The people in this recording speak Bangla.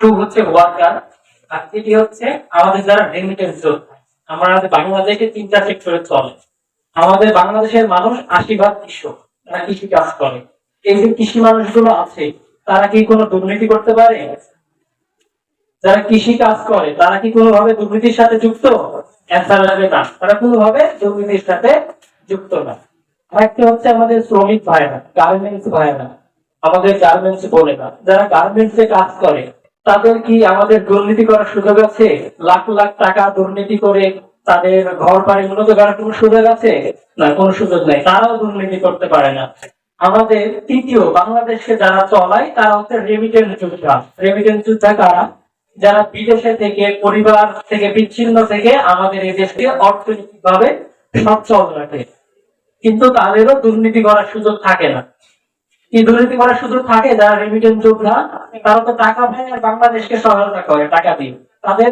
টু হচ্ছে ওয়ার্কার আর থ্রি হচ্ছে আমাদের যারা রেমিটেন্স যোদ্ধা। আমাদের বাংলাদেশে তিনটা সেক্টরে চলে। আমাদের বাংলাদেশের মানুষ আশি ভাগ কৃষক, তারা কৃষি কাজ করে। এই যে কৃষি মানুষগুলো আছে, তারা কি কোনো দুর্নীতি করতে পারে? যারা কৃষি কাজ করে, তারা কি কোনোভাবে দুর্নীতির সাথে যুক্ত? অ্যান্সার লাগবে না। তারা কোনোভাবে দুর্নীতির সাথে যুক্ত না। আরেকটি হচ্ছে আমাদের শ্রমিক ভাইরা গার্মেন্টস ভাইরা। আমাদের গার্মেন্টস বলে না। যারা গার্মেন্টস কাজ করে তাদের কি আমাদের দুর্নীতি করার সুযোগ আছে? লাখ লাখ টাকা দুর্নীতি করে তাদের ঘর বাড়ি উন্নত করার কোনো সুযোগ আছে? না, কোনো সুযোগ নেই। তারাও দুর্নীতি করতে পারে না। আমাদের তৃতীয়, বাংলাদেশে যারা চলায়, তারা হচ্ছে রেমিটেন্স যোদ্ধা। রেমিটেন্স যোদ্ধা কারা? যারা বিদেশে থেকে, পরিবার থেকে, বিচ্ছিন্ন থেকে আমাদের এই দেশকে অর্থনৈতিক ভাবে সচ্ছল রাখে। কিন্তু তাদেরও দুর্নীতি করার সুযোগ থাকে না। কি দুর্নীতি করার সুযোগ থাকে? যারা রেমিটেন্স যোদ্ধা তারা তো টাকা আর বাংলাদেশকে সহায়তা করে টাকা দিয়ে। তাদের